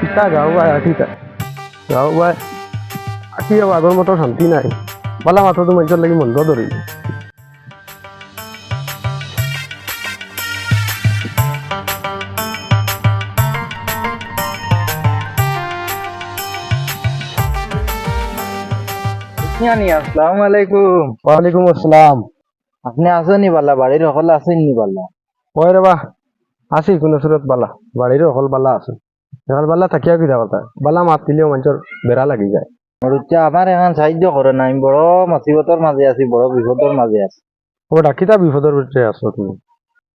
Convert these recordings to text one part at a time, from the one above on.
কিতা গাঁও বাই আঠি মতো শান্তি নাই। লাগি মন্দ ধৰিল। নি আসসালামু আলাইকুম। ওয়ালাইকুম আসসালাম। আপনি আসেনি বালা? বাড়ির সকলে আসেননি বালা? কয় ৰবা আছি কোনো চুৰত বালা? বাৰীৰো অকল বালা আছে। অকল বালা থাকিয়া কিতা কথা বালা মাত দিলেও মঞ্চৰ বেৰা লাগি যায়। মরুচ্চা আমার এখন সাহায্য করে না আমি বড় মুসিবতর মাঝে আছি বড় বিপদের মাঝে আছি। ও ডাকিতা বিপদৰ ভিতৰে আছো তুমি।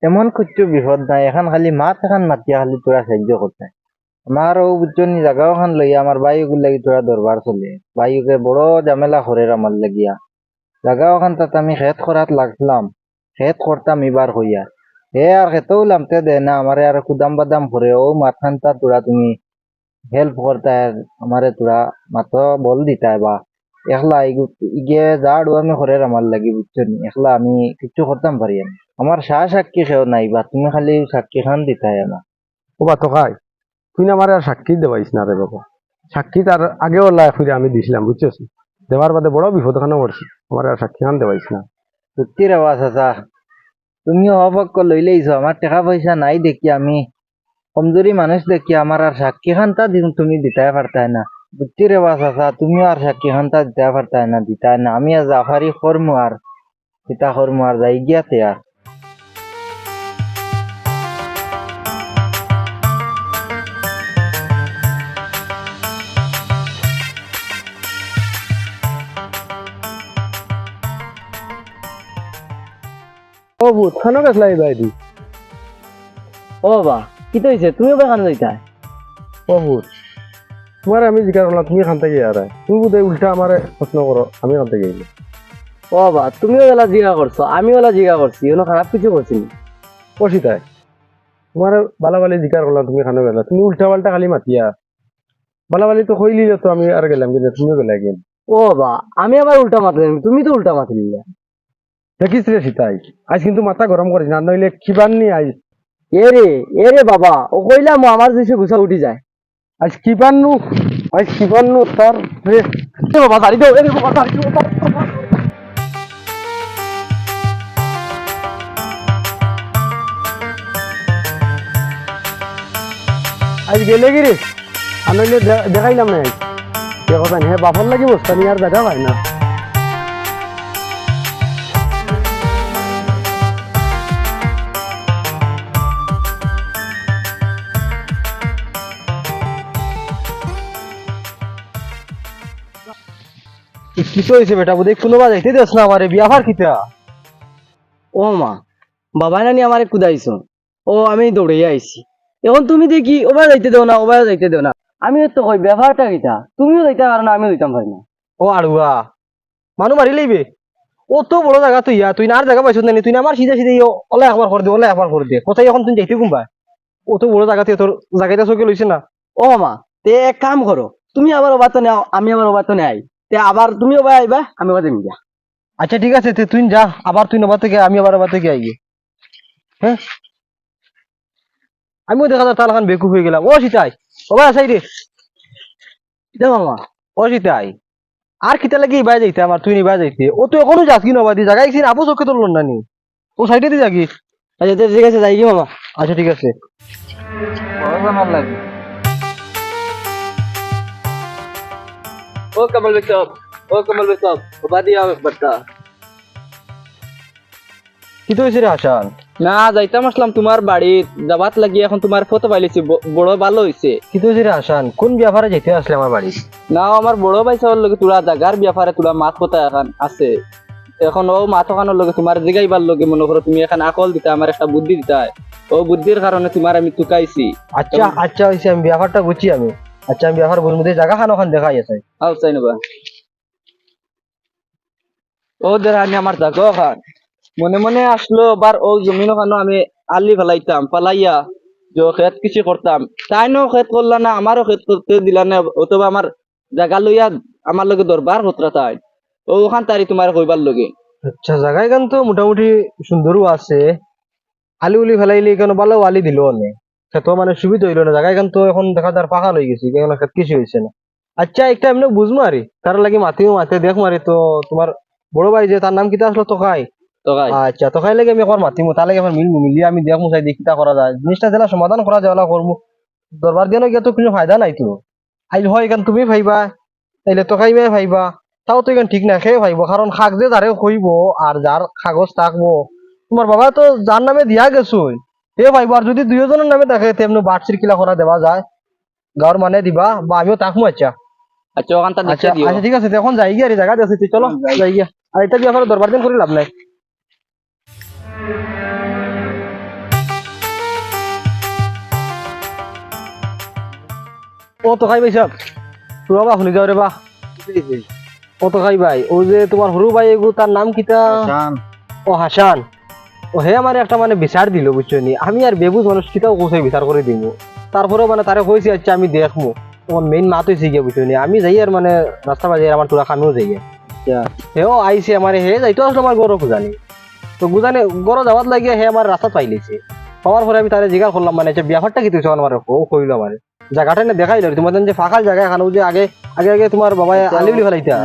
এমন কিচ্ছু বিপদ নাই এখন খালি মাত এখন মাতিয়া খালি তোরা সাহায্য করতে আমার ও বুঝছনি জায়গাও খান লইয়া আমার বাইক লাগি তোরা দরবার চলে। বাইকে বড় ঝামেলা করে আমার লাগিয়া। জায়গাও খান তাতে আমি খেত করাত লাগলাম। খেত করতাম এবার হইয়া হে আর খেতেও লামতে দে না আমারে আর কুদাম বাদাম করে। ও মাথান তা তোরা তুমি হেল্প করতে আমারে তোরা মাত্র বল দিতা বা একলা ইগু- জাড়ু আমি করে আমার লাগি বুঝছনি একলা আমি কিচ্ছু করতাম পারি না। আমার সাহ সাক্ষী সেও নাই বা তুমি খালি সাক্ষী খান দিতাই আমার ও বা টকাই তুই না আমার আর সাক্ষী দেওয়াইস না রে বাবা। সাক্ষী তার আগেও লাই ফিরে আমি দিছিলাম বুঝছিস দেওয়ার বাদে বড় বিপদ খানে পড়ছি আমার আর সাক্ষী খান দেওয়াইস না। সত্যি রে চাচা তুমি লই লইলেইছো, আমার টাকা পয়সা নাই দেখি আমি। কমজোরি মানুষ দেখি, আমার আর সাক্ষী দিন- তুমি দিতে পারতাই না। বুঝছি রে আছা তুমিও আর সাক্ষী খানটা দিতে পারতাই না, দিতাই না। আমি আর জাফারি করমু আর সীতা করমু আর, যাই গিয়াতে আর। ও ভূত খানো গেছলা এই বাইদি ও বা কি তো তুমিও যাইতা ভূত। তোমার আমি করলাম তুমি খান থেকে আর তুমি বোধ উল্টা আমার প্রশ্ন করো আমি খান থেকে ও বা তুমিও ওলা জিগা করছ আমিও ওলা জিগা করছি কোনো খারাপ কিছু করছি সীতাই তোমার বালাবালি জিজ্ঞাসা করলাম তুমি খানো গেলা তুমি উল্টা পাল্টা খালি মাতিয়া। বালাবালি তো কইলি তো আমি আর গেলাম কিন্তু তুমিও গেলা গেল ও বা আমি আবার উল্টা মাতলাম তুমি তো উল্টা মাতলি দেখিস রে সীতাই? আজ কিন্তু মাথা গরম করিস না নইলে কিবান নি আজ এ রে এ রে বাবা ও কইলাম আমার দেশে গুছা উঠি যায়। আজ কিবান নু আজ নু তার রে এ বাবা দাঁড়ি দাও এ রে বাবা দাঁড়ি দাও আজ গেলে কি রে দে- দেখাইলাম না আজ কে কথা হে বাপর লাগি বস্তা নি আর দেখা পাই না। কি হয়েছে বেটা বোধ কোনোবা যাইতে দেস না আমারে বিয়া ভার কিতা? ও মা বাবা নানি আমারে কুদাইছো। ও আমি দৌড়ে আইছি। এখন তুমি দেখি ওবার যাইতে দেও না ওবার যাইতে দেও না। আমি তো কই ব্যবহারটা কিটা তুমিও যাইতে পারো না আমিও যাইতাম পারি না। ও আড়ুয়া মানুহ মারি লইবে? ও তো বড় জায়গা তুই ইয়া তুই না আর জায়গা পাইছ না তুই আমার সিধা সিধা ইয়ো ওলা একবার করে দে ওলা একবার করে দে। কোথায় এখন তুমি যাইতে কুম্বা ও তো বড় জায়গা তুই তোর জায়গাটা চোখে লইছে না। ও মা তে এক কাম করো তুমি আবার ওবার তো নেও আমি আবার ওবার তো নেই তে আবার তুমি ওবার আইবা আমি ওবার যাই গিয়া আচ্ছা ঠিক আছে তে তুই যা আবার তুই নবার থেকে আমি আবার আবার থেকে আই হ্যাঁ? আমিও দেখা যায় তার এখন বেকুব হয়ে গেলাম। ও সীতাই ও ভাই আসাই রে। দে মামা ও সীতাই। আর কিতা লাগে ইবাই যাইতে আমার? তুই নিবাই যাইতে। ও তো এখনও যাস কি নবা দি জায়গা আইছিস আপু চোখে তোর না নি? ও সাইডে দি যাগি আচ্ছা তে ঠিক আছে যাই কি মামা। আচ্ছা ঠিক আছে। লাগে ও কমল বেসব ও কমল বেসব ও বাদিয়া বার্তা কি তো হয়েছে রে হাসান? না যাইতাম আসলাম তোমার বাড়ি যাবাত লাগি এখন তোমার ফটো পাইলেছি বড় ভালো হইছে। কি তো হয়েছে রে হাসান? কোন ব্যাপারে যাইতে আসলে আমার বাড়ি? না আমার বড় ভাই সবার লগে তোরা জাগার ব্যাপারে তোরা মাত কথা এখন আছে। এখন ও মাথ ওখানোর লগে তোমার জিগাইবার লগে মনে করো তুমি এখন আকল দিতা আমার একটা বুদ্ধি দিতা ও বুদ্ধির কারণে তোমার আমি তুকাইছি আচ্ছা আচ্ছা হয়েছে আমি ব্যাপারটা বুঝছি আমি। আচ্ছা আমি ব্যাপার বুঝব যে জায়গা খানো খান দেখাই আছে। আও চাই নেবা। ও দেখানি আমার জাগো খান। মনে মনে আসলো আবার ও জমিন ওখানে আমি আলি ফেলাইতাম ফালাইয়া যে খেত কিছু করতাম। তাই নো খেত করলা না আমারও খেত করতে দিলা না অথবা আমার জায়গা লইয়া আমার লগে দরবার হতরা তাই। ও ওখান তারি তোমার কইবার লগে। আচ্ছা জায়গায় গান তো মোটামুটি সুন্দরও আছে। আলি উলি ফেলাইলে কেন ভালো আলি দিল অনেক খেত মানে সুবিধা হইল না জায়গা এখন তো এখন দেখা যার পাকা লই গেছি এখন খেত কিছু হয়েছে না। আচ্ছা একটা এমনি বুঝব আরে তার লাগি মাতিও মাতে দেখ মারি তো তোমার বড় ভাই যে তার নাম কিতা আসলো তোকাই। তোকাই। আচ্ছা তোকাই লাগে আমি একবার মাতিমু তার লাগে মিলিয়ে আমি দেখমু চাই দেখি তা করা যায়। জিনিসটা যেন সমাধান করা করব দরবার দিয়ে গিয়ে তো কোনো ফায়দা নাই তো। আইল হয় এখান তুমি ভাইবা? তাইলে তোকাই মেয়ে ভাইবা। তাও তো এখান ঠিক না খেয়ে ভাইব কারণ খাক যে যারে হইব আর যার কাগজ থাকব। তোমার বাবা তো যার নামে দিয়া গেছুই। সে ভাইব আর যদি দুইজনের নামে দেখে তেমনি বার্ড সিরকিলা করা দেওয়া যায়। গাঁর মানে দিবা বা আমিও তাকমু আচ্ছা। আচ্ছা ওখানটা আচ্ছা দেখে দিও। আচ্ছা ঠিক আছে এখন যাই গিয়ে জায়গা আছে চলো যাই গিয়া। আর এটা বিয়ে দরবার দিন করে লাভ নাই? ও তো খাই ভাই সব। তোরা বা শুনি যাও রে বা ও তো খাই ভাই। ও যে তোমার সরু ভাই এগু তার নাম কিতা? ও হাসান। ও হে আমার একটা মানে বিচার দিল বুঝছ নি? আমি আর বেবুজ মানুষ কিতাও কোথায় বিচার করে দিব তারপরে মানে তারে কইছি আচ্ছা আমি দেখমু। তোমার মেইন মাত হয়েছে গিয়ে বুঝছ নি? আমি যাই আর মানে রাস্তা বাজে আমার তোরা খামিও যাই আচ্ছা। হেও আইছে আমার হে যাইতো আসলে আমার গরো গুজানি। তো গুজানি গরো যাওয়াত লাগিয়ে হে আমার রাস্তা পাইলেছে। পাওয়ার পরে আমি তারে জিজ্ঞাসা করলাম মানে যে ব্যাপারটা কি তুই? আমার ও কইলো আমার। জায়গাটা না দেখাইলো তোমার যে ফাঁকাল জায়গা এখানে যে আগে আগে আগে তোমার বাবা আলি উলি ফেলাইতা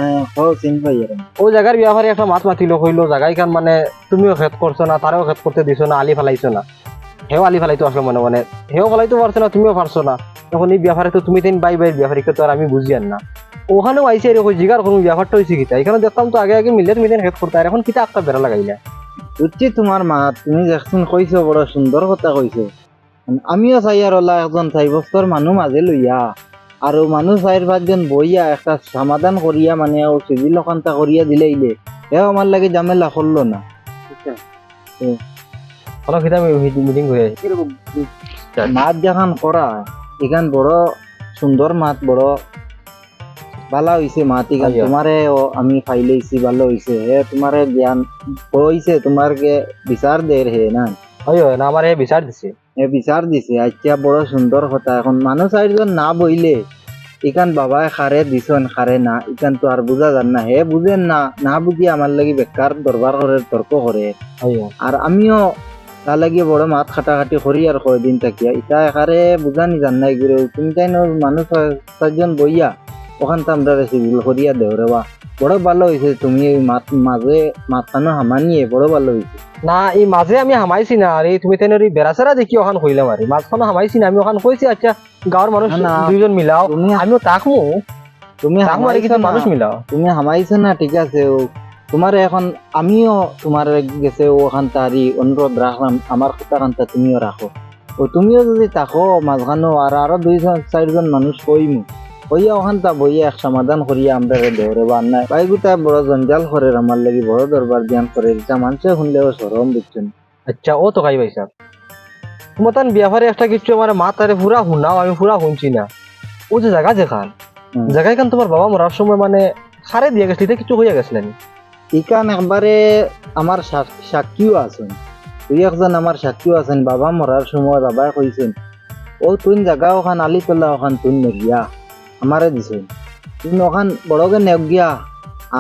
ও চিন পাই ও জায়গার ব্যাপারে একটা মাত মাতিল কইলো জায়গা খান মানে তুমিও খেত করছ না তারেও খেত করতে দিছো না আলি ফেলাইছো না। হেও আলি ফেলাইতো আসলে মনে মনে। হেও ফেলাইতে পারছ না তুমিও পারছ না। এখন এই ব্যাপারে তো তুমি তিন বাই বাই ব্যাপারীকে তো আর আমি বুঝি আর না। ওখানেও আইসে এরকম জিগার কোনো ব্যাপারটা হয়েছে কিতা? এখানে দেখতাম তো আগে আগে মিলে তুমি খেত করতে আর এখন কিতা একটা বেড়া লাগাইলা। বুঝছি তোমার মা তুমি দেখছোন কইছো বড় সুন্দর কথা কইছো আমিও চাই আর একজন চাই বছর মানুহ মাঝে লইয়া। আৰু মানুহ চাৰি পাঁচজন বইয়া একটা সমাধান করিয়া মানে ও চিভিল ওখানটা করিয়া দিলে ইলে। এও আমার লাগে ঝামেলা করল না। কোনো কিতা মিটিং হয়ে মাত যেখান করা এখান বড় সুন্দর মাত বড় ভালো হইছে মাত এখান। তোমারে আমি ফাইলেছি ভালো হইছে হে তোমারে জ্ঞান কইছে তোমারকে বিচার দের হে না। হয়, না আমার বিচার দিছে। এ বিচার দিছে আচ্ছা বড় সুন্দর কথা। এখন মানুষ চারজন না বইলে ইকান বাবায় খারে দিছন খারে না ইকান তো আর বুঝা যান না। হে বুঝেন না না বুঝি আমার লাগি বেকার দরবার করে তর্ক করে। আর আমিও তার লাগি বড় মাত খাটাখাটি করি আর কয়দিন থাকিয়া। ইটা একারে বুঝানি জান নাই গুরু তুমি তাই ন মানুষ ছয়জন বইয়া ওখান তো আমরা সিভিল করিয়া দেও রে বা বড় ভালো হয়েছে তুমি এই মাঝে মাথানো হামানিয়ে বড় ভালো হয়েছে। না এই মাঝে আমি হামাইছি না আর তুমি তেন বেড়াচেরা দেখি ওখান কইলাম আর মাঝখানে হামাইছি না আমি ওখান কইছি আচ্ছা গাঁৱৰ না। দুইজন মিলাও আমিও তাকমু তুমি কিছু মানুষ মিলাও। তুমি হামাইছো না ঠিক আছে ও তোমার এখন আমিও তোমার গেছে ওখান তারি অনুরোধ রাখলাম আমার কথা কান্তা তুমিও রাখো ও তুমিও যদি থাকো মাঝখানো আর আরও দুইজন চারজন মানুষ কইমু। কইয়া ওখান তা বইয়া এক সমাধান করিয়া আমরা দেওরে বা নাই। বাইগুতা বড় জঞ্জাল করে আমার লাগি বড় দরবার জ্ঞান করে। এটা মানুষে শুনলেও সরম বুঝছেন আচ্ছা ও তো খাই পাইছা। তোমার তান বিয়াফারে একটা কিছু আমার মা তারে পুরা শুনাও আমি পুরা শুনছি না। ও যে জায়গা যেখান হুম। জায়গা তোমার বাবা মরার সময় মানে সারে দিয়ে গেছিল কিছু হইয়া গেছিলেন ইকান একবারে আমার সাক্ষীও আছেন। দুই একজন আমার সাক্ষীও আছেন বাবা মরার সময় বাবাই কইছেন ও তুই জায়গা ওখান আলি তোলা ওখান তুই নেগিয়া আমারে দিছে। তুই ওখান বড়কে নেগ গিয়া।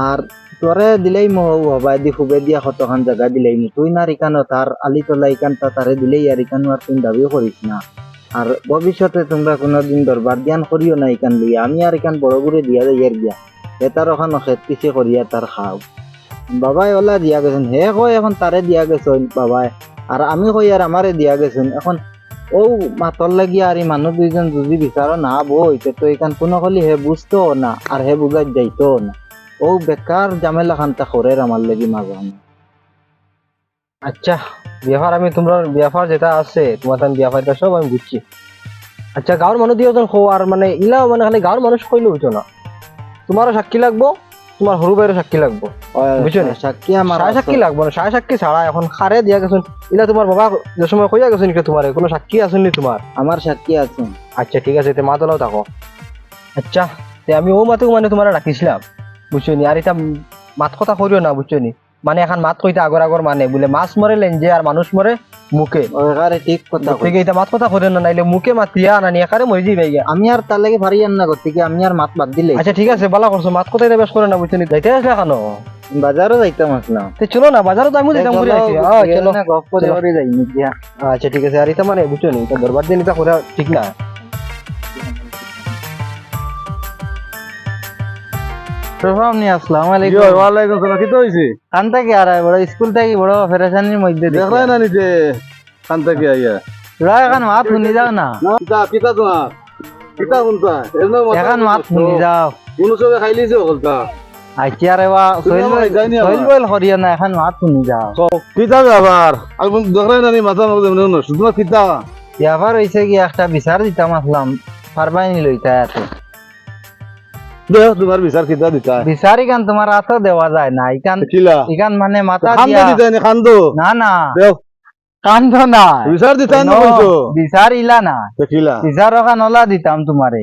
আর তোরে দিলেই মো হবাই দি খুবে দিয়া কতখান জায়গা দিলেই মো তুই না ইকানো তার আলি তোলা ইকানটা তারে দিলেই আর ইকানো আর তুই দাবিও করিস না। আর ভবিষ্যতে তোমরা কোনোদিন দরবার ধ্যান করিও না ইকান লইয়া। আমি আর ইকান বড় করে দিয়া যাই আর গিয়া এ তার ওখান খেত পিছে করিয়া তার খাও। বাবাই ওলা দিয়া গেছেন হে কয় এখন তারে দিয়া গেছেন বাবাই। আর আমি কই আর আমারে দিয়া গেছেন এখন ও মাতর লাগি আর মানুহ দুইজন যদি বিচার না বই তো এখান কোনো হে বুঝতো না আর হে বুঝাই যাইতো না। ও বেকার ঝামেলা খান্তা করে আমার লাগি মাঝানে আচ্ছা বিয়াফার আমি তোমার বিয়াফার যেটা আছে তোমার তান বিয়াফারটা সব আমি বুঝছি আচ্ছা গাঁৱৰ মানুহ দিয়ে খো আর মানে ইলাও মানে খালি গাঁৱৰ মানুষ কইলে হইতো না? তোমারও সাক্ষী লাগবো? তোমার সরু বাইরে সাক্ষী লাগবো বুঝছ না? সাক্ষী আমার সাড়ে সাক্ষী লাগবো না সাড়ে সাক্ষী ছাড়া এখন খারে দিয়া গেছেন ইলা তোমার বাবা যে সময় কইয়া গেছেন কি তোমার কোনো সাক্ষী আসেননি তোমার আমার সাক্ষী আছে। আচ্ছা ঠিক আছে তে মা তোলাও থাকো আচ্ছা তে আমি ও মাতেও মানে তোমার রাখিছিলাম বুঝছ নি আর এটা মাত কথা করিও না বুঝছ নি মানে এখন মাত কইতে আগর আগর মানে বলে মাছ মরে লেঞ্জে আর মানুষ মরে মুখে। ওখানে ঠিক কথা। থেকে এটা মাত কথা করিও না নাইলে মুখে মাতিয়া না নিয়ে একারে মরে যাইবে গিয়া। আমি আর তার লাগে পারি না গতিকে আমি আর মাত বাদ দিলে। আচ্ছা ঠিক আছে বালা করছ মাত কথাই বেশ করে না বুঝছ নি যাইতে আসলে কেন বাজারও যাইতাম আসলাম তে চলো না বাজারও তো আমি যেতাম করে আছি আ, চলো। গপ করে করে যাই আচ্ছা ঠিক আছে আর এটা মানে বুঝছ নি এটা দরবার দিন এটা করা ঠিক না। প্রভাব আসসালামু আলাইকুম। ওয়ালাইকুম সালাম। কিতো হইছে কান থেকে আর বড় স্কুল থেকে বড় ফেরেশানির মধ্যে দেখি। দেখলাই না নিজে? কান থেকে আইয়া। তোরা এখন মাত শুনি যাও না। কিতা কিতা তোমার কিতা শুনতা এখন মাত শুনি যাও। কোন সবে খাইলিছে ওকলতা আইছি আরে বা সইল সইল আবার। বইল না এখন মাত শুনি যাও। কিতা ব্যাপার আর দেখলাই না নি মাথা মধ্যে এমন কিতা ব্যাপার হইছে কি একটা বিচার দিতাম আসলাম। পারবাইনি লইতা এত দেখ তোমার বিচার কিতা দিতা। বিচার ইকান তোমার হাতও দেওয়া যায় না। ইকান ইকান মানে মাথা খান্দ দিয়া। দিতা নি খান্দ? না না। দেখ কান্দ না বিচার দিতা না কইছো বিচার ইলা না। কিলা বিচার ওখান ওলা দিতাম তোমারে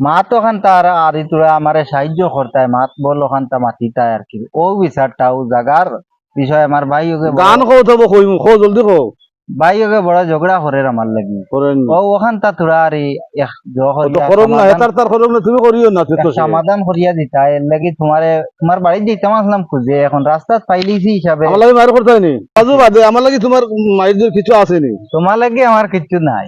মাত ওখান তার আর তোরা আমারে সাহায্য করতায় মাত বল ওখান তা মাতিতায় আর কি। ও বিচারটা ও জাগার বিষয় আমার ভাই ওকে গান কও তো জলদি কও ভাই ওকে বড় ঝগড়া করে আমার লাগি। ও ওখান তা তোরা আর এক করম না তার করম না তুমি করিও না তো সমাধান করিয়া দিতা এর লাগি তোমারে তোমার আসলাম খুঁজে এখন রাস্তাত পাইলিছি হিসাবে। আমার লাগে মার করতে নি আজু বাদে আমার লাগে তোমার মাইর কিছু আছে নি তোমার লাগি আমার কিচ্ছু নাই।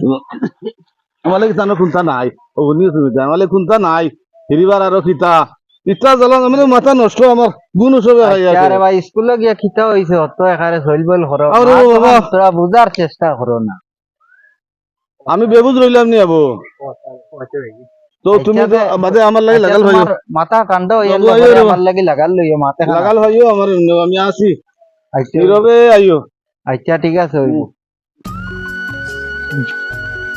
আমার লাগে তানো খুনতা নাই। ও বুঝনি তুমি তো, আমার লাগে খুনতা নাই। ফিরিবার আরও কিতা। ইচ্ছা জ্বালান মানে মাথা নষ্ট আমার গুণ সবে খাই আছে আরে ভাই স্কুলে গিয়া খিতা হইছে অত এখানে চল বল করো আরে বাবা। তোরা বুঝার চেষ্টা করো না। আমি বেবুজ রইলাম নি আবো? তো তুমি তো আচ্ছা, বাদে আমার লাগে আচ্ছা, লাগাল তোমার মাথা কান্ড হইয়া আমার লাগি লাগাল লইয়া মাথা লাগাল ভাইও আমার আমি আসি আচ্ছা। নীরবে আইও। আচ্ছা ঠিক আছে হইব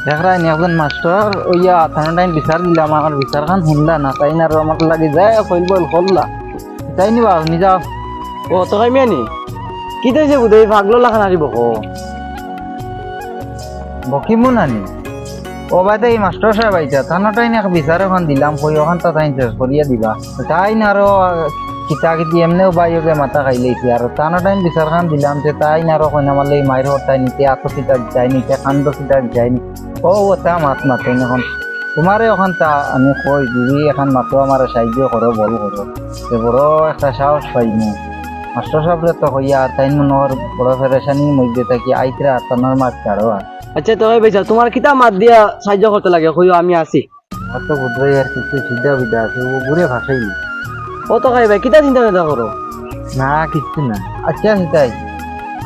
দেখরা নি একজন মাস্টার ওইয়া থানা টাইম বিচার দিলাম আমার বিচার খান শুনলা না? তাই না আমার লাগি যায় কইল বল করলা তাই নিবা নিজা ও তো কাই মিয়ানি কি তৈছে বুধই পাগলো লাখান আরিব কো? বকিমু নানি ও বাইতে এই মাস্টার সাহেব আইতা থানা টাইম এক বিচার এখন দিলাম কই ওখান তা তাই করিয়া দিবা। তাই না আরও কিতা কিতি এমনেও বাইকে মাথা খাই লাইছে আর থানা টাইম বিচার খান দিলাম যে তাই না আরও কই আমার লাগি মাইর হতাই নিতে আতো কিতা যায়নি তে কান্দ কিতা যায়নি ও ও তা মাত মাতেন এখন তোমারে ওখান তা আমি কই যদি এখন মাতো আমার সাহায্য করো বল করো যে বড় একটা সাহস পাইনি মাস্টার সাহেবরে তো হইয়া আর তাই মনোহর বড় ফেরেশানির মধ্যে থাকি আইতরা আর তানোর মাছ ছাড়ো আর আচ্ছা তো ভাই বেচা তোমার কিতা মাত দিয়া সাহায্য করতে লাগে কইও আমি আছি। অত বুধবাই আর কিছু সিদ্ধা বিদা আছে ও ঘুরে ভাসাই ও তো খাই ভাই কিতা চিন্তা চিন্তা করো না কিচ্ছু না। আচ্ছা সেটাই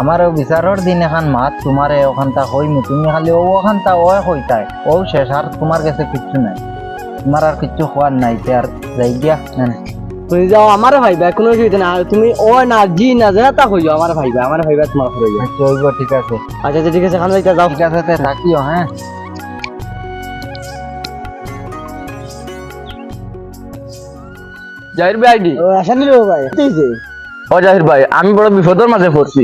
আমার বিচারর দিন এখন মাত তোমারে ওখানটা হইনি তুমি খালি ও ওখানটা ও হইতাই ও শেষ আর তোমার কাছে কিচ্ছু নাই। তোমার আর কিচ্ছু খোয়ার নাই আর যাই দিয়া না। তুমি যাও আমার ভাইবা কোনো অসুবিধা না আর তুমি ও না জি না জানা তা কইও আমার ভাইবা আমার ভাইবা তোমার হইবে আচ্ছা ঠিক আছে। আচ্ছা আচ্ছা ঠিক আছে খান যাও। ঠিক আছে থাকিও হ্যাঁ জাহির ভাই আইডি? ও আসান রে ভাই। কিছে ও জাহির ভাই আমি বড় বিপদের মাঝে পড়ছি।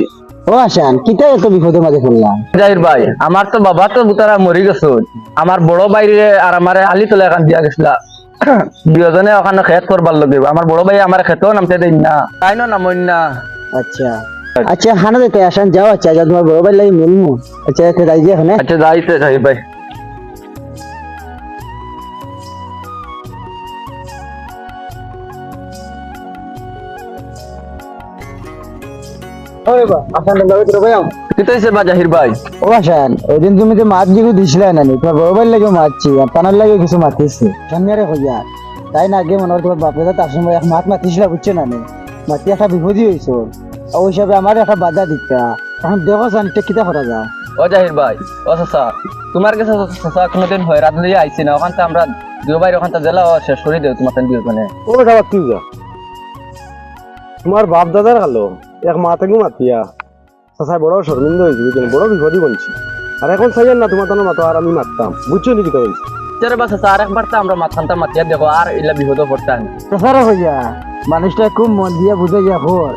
ও আসান। কিতা এত বিপদের মাঝে পড়লাম? জাহির ভাই আমার তো বাবা তো বুতারা মরি গেছে। আমার বড় বাইরে আর আমার আলি তোলা এখান দিয়া গেছিলা। দুজনে ওখানে খেত করবার লগে। আমার বড় ভাই আমার খেতেও নামতে দেন না। তাই না নামন না। আচ্ছা। আচ্ছা খানা দিতে আসান যাও আচ্ছা তোমার বড় ভাই লাগি মিলমু। আচ্ছা যে এখানে আচ্ছা যাইতে জাহির ভাই। তাই না আগে মনে হয় তোমার বাপরে তো তার সময় এক মাছ মাতিছিল বুঝছ না নি? মাতি একটা বিপদই হয়েছে ওর। আর ওই হিসাবে আমার একটা বাধা দিতা। এখন দেখো জান এটা কিতা করা যায়? ও জাহির ভাই ও চাচা তোমার কাছে চাচা কোনোদিন হয় রাত লিয়ে আইছি না ওখানটা আমরা দুই ভাই ওখানটা জেলা শেষ করে দেও তোমার দুজনে ও খাবার কি যা। তোমার বাপ দাদার খালো এক মা থেকে মাতিয়া। চাচাই বড় শর্মিন্দ হয়েছে বুঝছেন? বড় বিপদই বলছি আর এখন চাইয়েন না তোমার তানো মাতো আর আমি মারতাম বুঝছ নি কিতা হয়েছে চলে বা চাচা আর একবার তো আমরা মাথানটা মাতিয়া দেখো আর এলা বিপদও পড়তে হয় না। প্রসারও হইয়া মানুষটা খুব মন দিয়ে বুঝে যা খোর।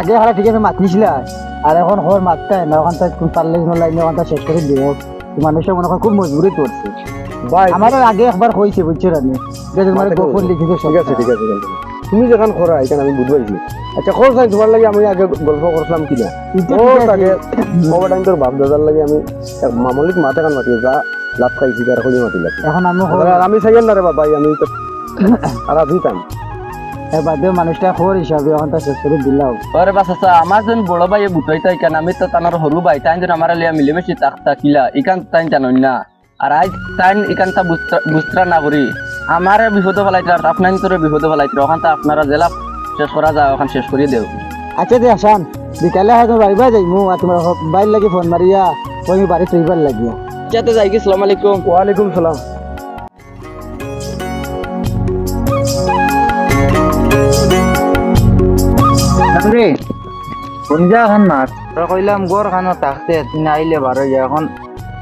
আগে হারা ঠিক আছে মাতিছিল আর এখন খবর মারতে না ওখান থেকে পারলে লাইনে ওখান থেকে শেষ করে দিব। মানুষটা মনে হয় খুব মজবুরি করছে। ভাই আমার আগে একবার হয়েছে বুঝছ রানি যে তোমার গোপন লিখিত ঠিক আছে ঠিক আছে তুমি যেখান খরা এখানে আমি বুঝবাইছি আচ্ছা খরচ নাই তোমার লাগে আমি আগে গল্প করছিলাম কিনা? ও তাকে ওভার টাইম তোর বাপ দাদার লাগে আমি মামলিক মাথা কান মাতি যা লাভ খাইছি তার খুঁজে মাতি লাগে এখন আমি আর আমি চাইয়েন না রে বাবা আমি তো আর আধি টাইম বাদে মানুষটা খবর হিসাবে এখন তা শেষ করে দিলাম ওরে বাস আছে আমার যেন বড় ভাই বুটাইতে ইকান আমি তো তানোর সরু ভাই তাই যেন আমার লিয়া মিলেমিশি তাক তাকিলা ইকান তাই জানোই না। আর আজ তাই ইকান তা বুস্ত্রা না করি আমার বিপদ ফেলাইতে আর আপনার তোর বিপদ ফেলাইতে ওখান তা আপনারা জেলা শেষ করা যায় ওখান শেষ করিয়ে দেও আচ্ছা দে আসান বিকালে হয়তো বাড়িবা যাইমু আর তোমার বাইর লাগি ফোন মারিয়া ওই বাড়ি তুইবার লাগিয়া যাতে যাই কি সালাম আলাইকুম। ওয়ালাইকুম সালাম। রে সন্ধ্যা খান মাছ? কইলাম গড় খানো থাকতে তুই আইলে বারো এখন।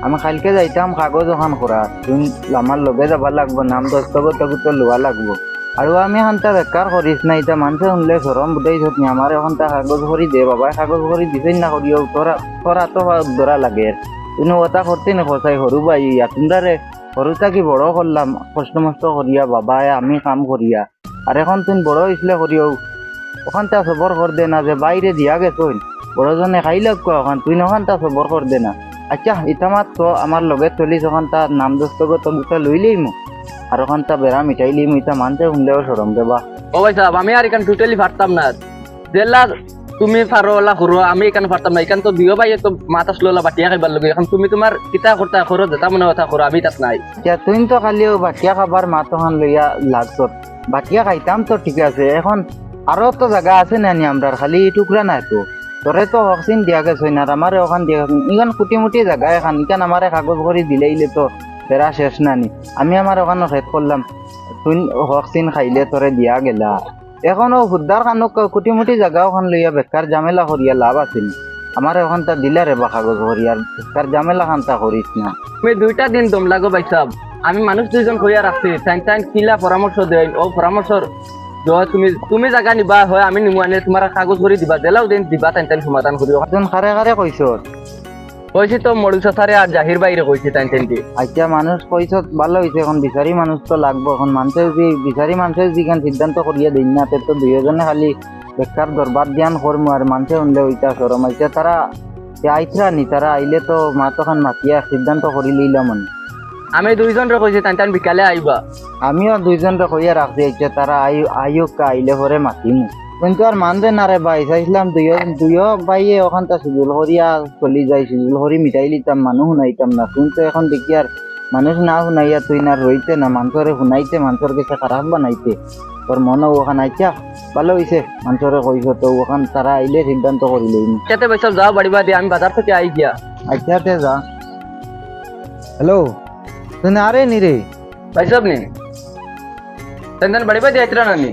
আমি কালকে যাইতাম কাগজ ওখান করা তুই আমার লগে যাবা লাগবো নাম দস্তগত তো লোৱা লাগবো। আৰু আমি এখন তা বেকাৰ কৰিছ না এতিয়া মানুহে শুনলে চৰম বুধাই থত আমাৰ এখন তা কাগজ কৰি দে, বাবাই কাগজ কৰি দিছে না কৰিও তোৰা তোৰা তো দৰা লাগে। কিন্তু ওটা করতে না খসাই সরু ভাই ইয়াতুন্দারে সরু থাকি বড় করলাম কষ্ট মষ্ট করিয়া বাবাই আমি কাম করিয়া আর এখন তুই বড় হয়েছিলে করিও ওখান তা সবর কর দে না যে বাইরে দিয়া গেছইন বড়জনে খাই লাগবো ওখান তুই ওখান তা সবর কর দে না। আচ্ছা ইতামাত তো আমার লগে চলিস ওখান তা নাম দস্তগত দুটা লইলেই মো। আর ওখান তা বেড়া মিঠাই লিম ইতা মানতে শুনলেও সরম দেবা। ও ভাই সাহেব আমি আর এখান টোটালি পারতাম না। জেলা তুমি পারো ওলা করো আমি এখানে পারতাম না। এখান তো দিও ভাই তো মাথা স্লোলা বাটিয়া খাইবার লগে। এখন তুমি তোমার কিতা করতা করো যেটা মনে কথা করো আমি তাত নাই। তুই তো খালিও বাটিয়া খাবার মাতোখান লইয়া লাগত বাটিয়া খাইতাম তো ঠিক আছে এখন আরও তো জায়গা আছে না নি আমরার খালি টুকরা নাই তো। তোরে তো ভকসিন দিয়া গেছে না আমারে ওখান দিয়া ইখান কুটি মুটি জায়গা এখান ইখান আমারে কাগজ করে দিলেইলে তো বেড়া শেষ নানি। আমি আমার ওখানে খেত করলাম তুই ভকসিন খাইলে তোরে দিয়া গেলা। এখন ও হুদ্দার খানো কুটি মুটি জায়গা ওখান লইয়া বেকার ঝামেলা করিয়া লাভ আছিল। আমার ওখান তা দিলা রে বা কাগজ করিয়ার বেকার ঝামেলা খান তা করিস না। তুমি দুইটা দিন দম লাগো ভাই সাহেব আমি মানুষ দুইজন কইয়া রাখছি তাই তাই কিলা পরামর্শ দেয় ও পরামর্শর দ তুমি তুমি জায়গা নিবা। হয় আমি নিমু আনে তোমার কাগজ করে দিবা। জেলাও দিন দিবা তাই তাই সমাধান করি একজন খারে খারে কইছ কইছি তো মরুক সাথারে আর জাহির বাইরে কইছি তাই তাই আচ্ছা মানুষ কইছ ভালো হয়েছে এখন বিচারি মানুষ তো লাগবো। এখন মানুষের যদি বিচারি মানুষের যিখান সিদ্ধান্ত করিয়া দিন না তো দুইজনে খালি বেকার দরবার জ্ঞান করব আর মানুষে শুনলে ওইটা সরম আইতা তারা আইতরা নি তারা আইলে তো মাতখান মাতিয়া সিদ্ধান্ত করি লইলাম মনে আমি। দুইজন রে কইছি তাই তাই বিকালে আইবা আমিও দুইজনরে কইয়া রাখছি আচ্ছা তারা আই আইওক আইলে পরে মাতিমু। কিন্তু আর মানবে না রে ভাই চাইছিলাম দুইও দুইও ভাইয়ে ওখান তা সিজুল করিয়া চলি যাই সিজুল করি মিটাই লিতাম মানুষ শুনাইতাম না তুই তো এখন দেখি আর মানুষ না শুনাইয়া তুই না রইতে না মানুষরে শুনাইতে মানুষের কাছে খারাপ বানাইতে তোর মনে ওখান আইছা ভালো হইছে মানুষরে কইছ তো ওখান তারা আইলে সিদ্ধান্ত করি লইম যাতে ভাই সাহেব যাও বাড়িবা দিয়ে আমি বাজার থেকে আই গিয়া আচ্ছা তে যা হ্যালো তুই না আরে নি রে ভাই সাহেব নি তাই তাই বাড়িবা দিয়ে আইতরা নানি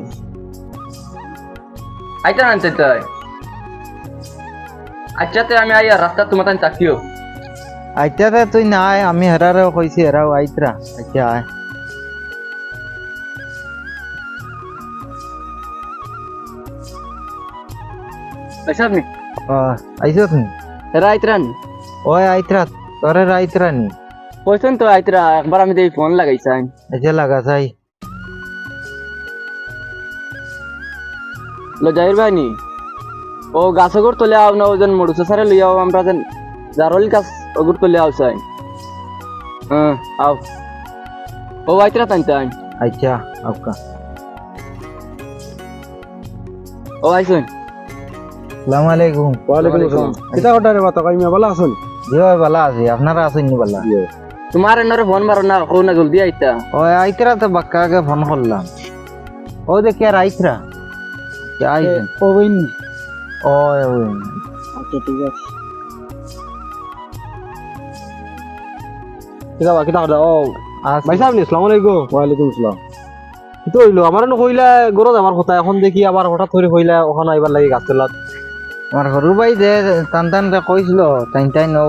আইতা নানতে তাই আচ্ছা তে আমি আই আর রাস্তা তোমার তাই চাকিও আচ্ছা তে তুই না আয় আমি হেরারেও কইছি হেরাও আইতরা আচ্ছা আয়। ভাই সাহেব নি আইছ তুমি এরা আইতরা নি? ওই আইতরা তোরে আইতরা নি। কইছেন তো আইতরা একবার আমি দেই ফোন লাগাইছাই। আচ্ছা লাগা লো জাহির ভাই নি? ও গাছগর তলে আও না ওজন মরুছে। সারে লইয়াও আমরা যেন জারল গাছ অগুর তলে আও চাই। হ্যাঁ আও। ও আইতরা তাই তাই আচ্ছা আপকা ও আইছেন সালাম আলাইকুম। ওয়ালাইকুম আসসালাম। কিতা কথা রে বাতা কাইমা ভালো আছেন? জি ভাই বালা আছি। আপনারা আছেন নি বালা তোমার এনরে ফোন মারো না কো না জলদি আইতা। ওই আইতরা তো বাক্কাকে ফোন করলাম। ও দেখি আর আইতরা। আচ্ছা ওই ওই ওই আচ্ছা ঠিক আছে কিতা বা কিতা কথা ও আচ্ছা ভাই সাহেব আসসালামু আলাইকুম ওয়ালাইকুম আসসালাম তো হইল আমার না কইলা গরো যাবার কথা এখন দেখি আবার হঠাৎ করে কইলা ওখানে আইবার লাগি গাছ তোলাত আমার ভাই যে টান টানকে টাইন টাইন ও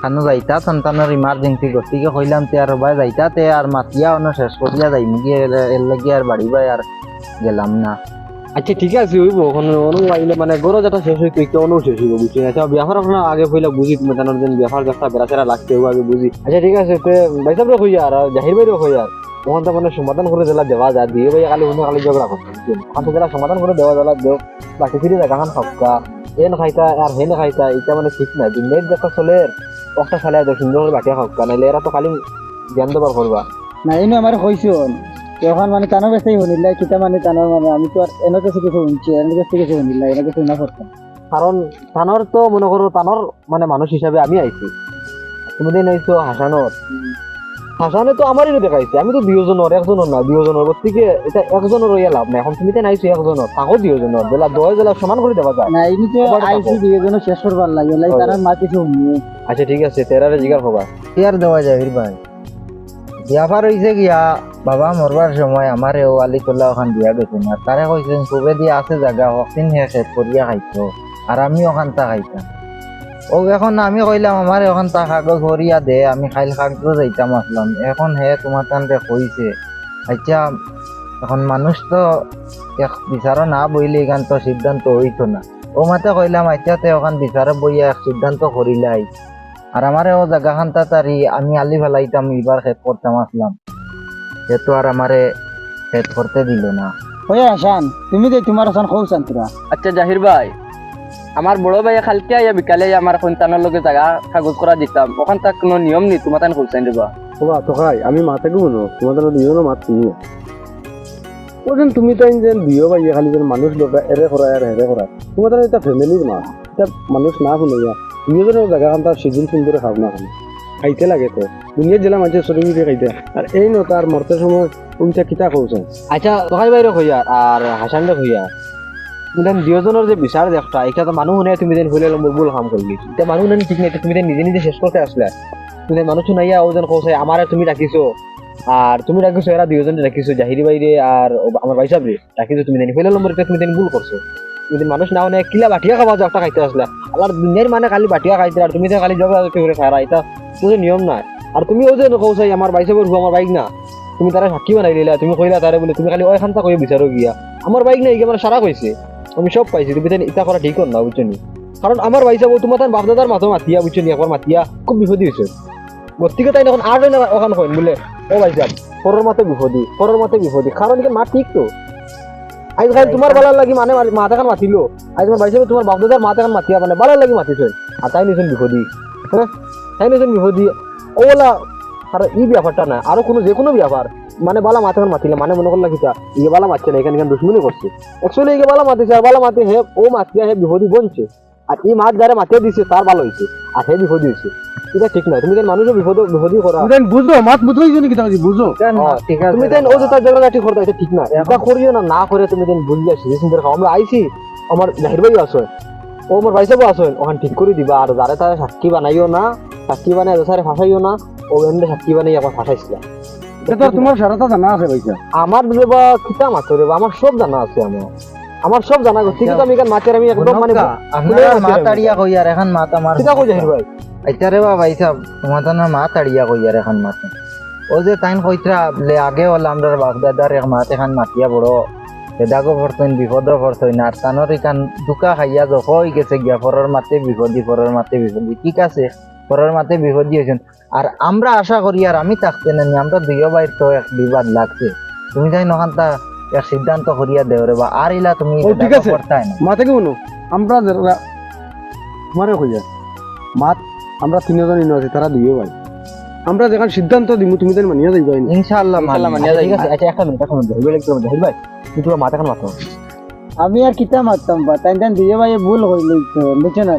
খানো যাইতা সন্তানৰ ইমাৰ্জেঞ্চি গতিকে কইলাম তে আর ভাই যাইতা তে আর মাতিয়া অন্য শেষ করিয়া যাই নাকি এর লাগি আর বাড়ি ভাই আর গেলাম না আচ্ছা ঠিক আছে, হইব। ওখানে অনু আইলে মানে গরো যেটা শেষ হইতো, একটু অনু শেষ হইব, বুঝছি আচ্ছা বিয়াফার ওখানে আগে কইলা বুঝি, তুমি জানার দিন বিয়াফার গাছটা বেড়া চেরা লাগতে হইব আগে বুঝি। আচ্ছা ঠিক আছে, তে ভাই সাহেব কই আর জাহির ভাইরও কই আর ওখান তো মানে সমাধান করে দিলা, দেওয়া যায়। দিয়ে ভাই খালি অন্য খালি ঝগড়া করতে বুঝছেন ওখান থেকে সমাধান করে দেওয়া দিলা, দেও। বাকি ফিরে জায়গা খান খাওয়া এন খাইতা, আর হেন খাইতা এটা মানে ঠিক না। দিনের দেখা চলে, একটা সালে দেয় সুন্দর করে বাটিয়া খাওয়া নাইলে এরা তো খালি জ্ঞান দেবার করবা। না, এনে আমার কইছন এখন মানে তানোর কাছে শুনিলাই কিতা মানে তানোর মানে আমি তো আর এনের কাছে কিছু শুনছি এনের কাছে কিছু শুনিলাই এনের কাছে শুনা করতাম কারণ তানোর তো মনে করো তানোর মানে মানুষ হিসাবে আমি আইছি তুমি দিন আইছো হাসানোর হাসানে তো আমারই দেখাইছে আমি তো দুজনের একজনের না দুজনের গতিকে এটা একজনের ইয়ে লাভ নাই। এখন তুমি তো নাইছো একজনের তাকো দুজনের বেলা দশ জেলা সমান করে দেওয়া যায়। না এমনি তো এবার আইসি দুইজন শেষ করবার লাগে লাই। তার মা কিছু আচ্ছা ঠিক আছে। তেরারে জিগার খবর ইয়ার দেওয়া জাহির ভাই বিয়াফার হয়েছে গিয়া, বাবা মরবার সময় আমার ও আলি তোলা ওখান দিয়া গেছেন আর তারে কইছেন খুবে দিয়া আছে জায়গা হকিন খেত করিয়া খাইতো আর আমি ওখান তা খাইতাম ও এখন আমি কইলাম আমার ওখান তা কাগজ করিয়া দে, আমি খাইল কাগজ যাইতাম আসলাম। এখন হে তোমার তানরে কইছে আচ্ছা এখন মানুষ তো বিচারো না বইলে এখান তো সিদ্ধান্ত হইতো না? ও মাতে কইলাম আচ্ছা তে ওখান বিচারে বইয়া এক সিদ্ধান্ত করিলাই আর আমার ও জায়গাখান তাড়াতাড়ি আমি আলি ফেলাইতাম এবার খেত করতাম আসলাম সেহেতু আর আমারে খেত করতে দিল না। ওই হাসান তুমি দে তোমার হাসান খুব শান্তিরা আচ্ছা জাহির ভাই আমার বড় ভাই কালকে আইয়া বিকালে আমার সন্তানের লগে জায়গা কাগজ করা দিতাম। ওখান তাক কোনো নিয়ম নেই তোমার তান খুলছেন দিবা ওবা তোকাই আমি মাতাকে শুনো তোমাদের দুজনও মাত তুমি ওজন তুমি তাই যেন দুইও পাইয়া খালি যেন মানুষ লোক এরে করা আর হেরে করা তোমাদের এটা ফ্যামিলির মা এটা মানুষ না শুনাইয়া। দুইজনের জায়গাখান তার সিজন সুন্দর খাও না খাইতে লাগে তো। দুনিয়ার জেলা চলে মিটে খাইতে। আর এই ন তার মরতে সময় কিতা কৌছেন আচ্ছা তোকাই বাইরে হইয়ার আর হাসানরে হইয়ার তুমি দুজনের যে বিচার দেখটা এটা তো মানুষ শুনে তুমি দেন হইলে ভুল কাম এটা মানুষ ঠিক নাই, তুমি দেন নিজে নিজে শেষ করতে আসলে তুমি দেন মানুষ শুনাইয়া যেন কৌছে আমারে তুমি রাখিছো আর তুমি রাখিছো এরা দুজন রাখিছো জাহিরি বাইরে আর আমার ভাই রাখিছো তুমি দেন হইলে নম্বর তুমি দেন ভুল করছ দেন মানুষ না মানে কিলা বাটিয়া খাওয়া যাও একটা খাইতে আসলে। আর দুনিয়ার মানে খালি বাটিয়া খাইতে আর তুমি তো খালি জগা করে খারা এটা তো নিয়ম নাই। আর তুমি ও যে কৌছে আমার ভাই সাহেবের আমার বাইক না। তুমি তারা সাক্ষী বানাই দিলা, তুমি কইলা তারে বলে, তুমি খালি ওইখান তা কই বিচারো গিয়া। আমার বাইক নাই আমার সারা কইছে আমি সব পাইছি, তুমি তাই ইটা করা ঠিক না বুঝছ কারণ আমার ভাই সাহেব তোমার তার বাপদাদার মাথা মাতিয়া বুঝছ নি একবার মাতিয়া, খুব বিপদী হয়েছে গতিকে তাই এখন আর ওখান কইন বলে ও ভাই সাহেব পরের মাথে বিপদী পরের মাথে বিপদী। কারণ এখানে মা ঠিক তো আজ খালি তোমার বালার লাগি মানে মাথা খান মাতিল। আজ তোমার বাইসে তোমার বাপ দাদার মাথা খান মাতিয়া মানে বালার লাগি মাতিছে। আর তাই নিছেন বিপদি হ্যাঁ? তাই নিছেন বিপদি। ওলা আর এই ব্যাপারটা না, আরও কোনো যে কোনো ব্যাপার। মানে বালা মাথা খান মাতিলে মানে মনে করলা কিতা ইয়ে বালা মারছে না, এখানে এখানে দুশ্মনী করছে। অ্যাকচুয়ালি এই বালা মাতিছে, আর বালা মাতি হে, ও মাতিয়া হে বিপদি বনছে। আর এই মাছ যারা মাতিয়া দিছে তার ভালো হয়েছে আর হে বিপদী হয়েছে এটা ঠিক নয়। তুমি যেন মানুষের বিপদ বিপদী করা তুমি বুঝো মাত বুঝোই জানি কিতা বুঝো? হ্যাঁ, ঠিক আছে। তুমি দেন ও যে তার জায়গা ঠিক করতে এটা ঠিক না এটা করিও না না করে তুমি দেন বুঝিয়া সিজে সুন্দর খাও আমরা আইছি আমার জাহির ভাই আসেন। ও আমার ভাই সাহেব আসেন। ওখান ঠিক করে দিবা। আর যারা তারা সাক্ষী বানাইও না সাক্ষী বানাই দোসারে ফাঁসাইও না ও এমনি সাক্ষী বানাই আবার ফাঁসাইছিল এটা তোমার সারাটা জানা আছে ভাইসা আমার বা কিতা মাত্র রে? আমার সব জানা আছে আমার। আমার সব জানা গো। ঠিক আছে আমি এখান মাছের আমি একদম মানে আপনারা মা তাড়িয়া কই আর এখন মাত আমার কিতা কই জাহির ভাই। আচ্ছা রে বা ভাই সাহেব তোমার তো মা তাড়িয়া কই আর এখন মাত? ও যে তাইন কইতরা বলে আগে হল আমরা বাপ দাদার এক মাত এখন মাতিয়া বড়। বেদাগো ভরতইন বিপদ ভরতইন আর তানোর এখান দুকা খাইয়া যখ হয়ে গেছে গিয়া পরের মাতে বিপদী পরের মাতে বিপদী। ঠিক আছে পরের মাতে বিপদী হয়েছেন আর আমরা আশা করি আর আমি থাকতে নানি আমরা দুইও বাইর তো এক বিবাদ লাগছে। তুমি যাই নখান তা এক সিদ্ধান্ত করিয়া দেও রে বা। আর ইলা তুমি ও, ঠিক আছে। করতাই না মাতে কি শুনো আমরা যারা তোমারে কইয়া মাত আমরা তিনজন ইনো আছি তারা দুইও ভাই। আমরা যেখান সিদ্ধান্ত দিমু তুমি তাই মানিয়া যাইবা ইনশাআল্লাহ ইনশাআল্লাহ মানিয়া মানিয়া ঠিক আছে আচ্ছা একটা মিনিট একটা মিনিট ভাই একটু জাহির ভাই তুই তোমার মাথা খান মাথা আমি আর কিতা মারতাম বা? তাই তাই দুই ভাই ভুল হইলে বুঝছ না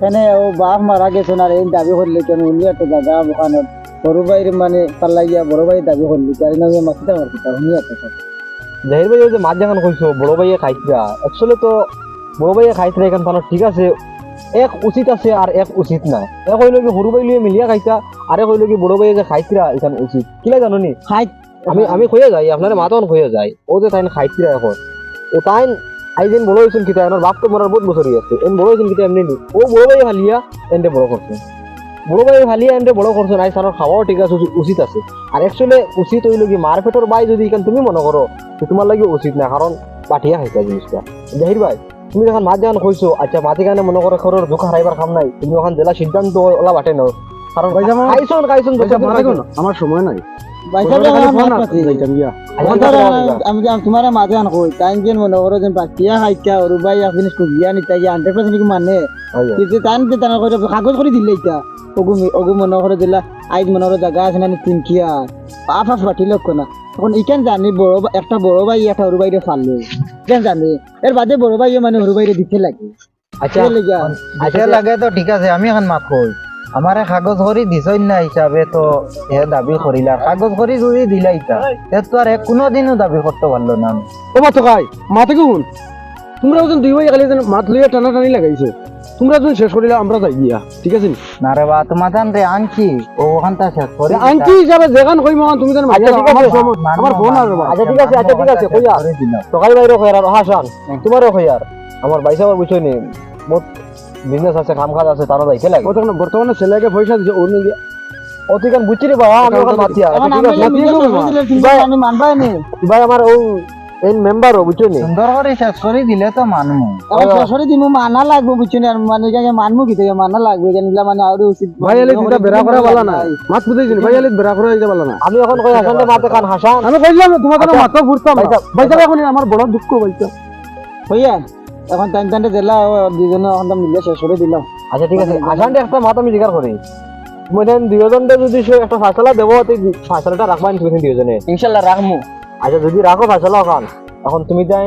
কেনে ও বাপ মারা গেছে না এই দাবি করলে কেন? উনি একটা জায়গা ওখানে বড় ভাইয়ের মানে পাল্লাইয়া বড় ভাই দাবি করলি। তার নামে মাসিটা মার কিতা উনি একটা জাহির ভাই ওই যে মাছ যখন কইছো বড় ভাইয়ে খাইছিরা অ্যাকচুয়ালি তো বড় ভাইয়ে খাইছিরা এখান তানো ঠিক আছে এক উচিত আছে আর এক উচিত নাই এক হইল কি সরু ভাই লিয়ে মিলিয়া খাইছা আর এক হইল কি বড় ভাইয়ে যে খাইছিরা এখান উচিত। কিলা জানো নি খাই। আমি আমি কইয়া যাই আপনার মা তখন কইয়া যাই। ও যে তাইন খাইছিরা এখন। ও তাইন আইদিন বড় হয়েছেন কিতা এনার বাপ তো মরার বহুত বছরই আছে এন বড় হয়েছেন কিতা এমনি নি। ও বড় ভাই হালিয়া এনতে বড় করছে। বড় ভাই হালিয়া এনতে বড় করছ নাই সারর খাওয়াও ঠিক আছে উচিত- আছে। আর অ্যাকচুয়ালি উচিত হইল কি মার বাই যদি এখান তুমি মনে করো তো তোমার লাগে উচিত না কারণ পাঠিয়া খাইছা জিনিসটা জাহির ভাই তুমি যখন মাছ যখন কইছো আচ্ছা মাঝে কানে মনে করো খরর দুঃখ হারাইবার খাম নাই তুমি ওখান জেলা সিদ্ধান্ত ওলা বাটে নাও কারণ আমার সময় নাই। গিয়া তোমার মাঝে আন কই তাই যে মনে করো যে বাকিয়া খাইতা ওর ভাই আপনি কুবিয়া নিতা যে হান্ড্রেড পার্সেন্ট কি মানে? কিন্তু তাই যে তার কাগজ করে দিলে ইটা ওগু ওগু মনে করে দিলা আইজ মনে করে জায়গা আছে না তিনকিয়া পাঠিল না। এখন ইকেন জানি বড় একটা বড় ভাই একটা সরু ভাইরে ফাললো ইকেন জানি? এর বাদে বড় ভাই মানে সরু ভাইরে দিতে লাগে। আচ্ছা লাগে তো ঠিক আছে আমি এখন মাত কই। আমারে কাগজ করি দিছই না হিসাবে তো এ দাবি করিলা কাগজ করি যদি দিলা ইতা এ তো আর এ কোনোদিনও দাবি করতে পারল না। ও মা তো কাই মাতে শুন? তোমরা ওজন দুই ভাই খালি যেন মাত লইয়া টানা টানি লাগাইছো। তোমরা যখন শেষ করিলে আমরা যাই গিয়া ঠিক আছে নি? রে বা তোমার জান রে আনকি ও ওখানটা শেষ করি আংটি হিসাবে যেখান কই মা তুমি যেন আচ্ছা, ঠিক আছে। আমার ফোন আর আচ্ছা ঠিক আছে আচ্ছা ঠিক আছে কইয়া। সকাল বাইরে কই আর হাসান তোমারও কই আর আমার বাইসা আমার বুঝছই নি বহুত বিজনেস আছে কাম কাজ আছে তারও যাইতে লাগে। ও তখন বর্তমানে ছেলেকে পয়সা দিছে ওর নিয়ে ও তুই কেন বুঝছি রে বা আমি ওখানে আচ্ছা, ঠিক আমি শেষ আমি মানবাই নি। ভাই আমার ও এই মেম্বারও বুঝছই নি সুন্দর করে শেষ করে দিলে তো মানমু। এখন শেষরে দিমু মানা লাগবো বুঝছ না মানে এখানে মানমু কি? থেকে মানা লাগবে জানিলা মানে আরও উচিত ভাই আলি দিটা বেড়া করা বলা না। মাত বুঝাইছি ভাই আলি বেড়া করা দিতে বলা না। আমি এখন কই হাসান মাতে কান হাসান। আমি কইলাম তোমার তো মাথা ঘুরতাম না। ভাইসা- ভাইসা এখন আমার বড় দুঃখ ভাইসা হইয়া এখন টাইম টাইমে দিলা দুজনে এখন মিলে শেষ করে দিলাম। আচ্ছা ঠিক আছে। হাসান একটা মাত আমি জিজ্ঞাসা করি। তুমি দেন দুজনটা যদি সে একটা ফাইসলা দেবো তুই ফাইসলাটা রাখবা নি তুমি দুজনে ইনশাল্লাহ রাখমু আচ্ছা যদি রাখো ফাইসলা এখন। এখন তুমি যাই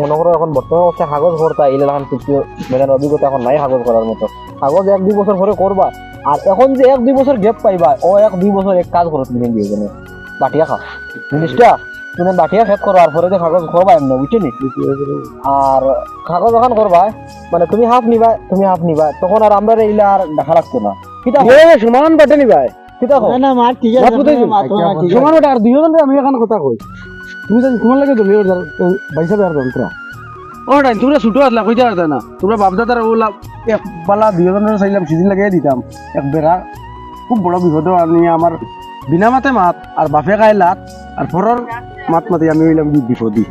মনে করো এখন বর্তমান অবস্থায় কাগজ করতা এলে এখন কিছু মানে অভিজ্ঞতা এখন নাই কাগজ করার মতো। কাগজ এক দুই বছর পরে করবা আর এখন যে এক দুই বছর গ্যাপ পাইবা ও এক দুই বছর এক কাজ করো তুমি দুজনে বাটিয়া খাও জিনিসটা তুমি বাটিয়া শেষ করো আর পরে যে কাগজ করবা এমনি বুঝছ নি আর কাগজ যখন করবা মানে তুমি হাফ নিবা তুমি হাফ নিবা তখন আর আমরা এইলা আর দেখা লাগতো না। কিতা সমান বাটে নি ভাই কিতা না না মার ঠিক আছে সমান বাটে আর দুইজন আমি এখন কথা কই। তুমি জানি তোমার লাগে জমি বের যন্ত্র তোমরা ছুটো আসলা কইতে আসতা না। তোমরা বাপদাদার ওলা এক পালা দুইজনের চাইলাম সিজন লাগিয়ে দিতাম এক বেড়া খুব বড় বিপদ নিয়ে আমার বিনা মাতে মাত আর বাপে গায়ে লাত আর পরের মাত মাতি আমি হইলাম বিপদী।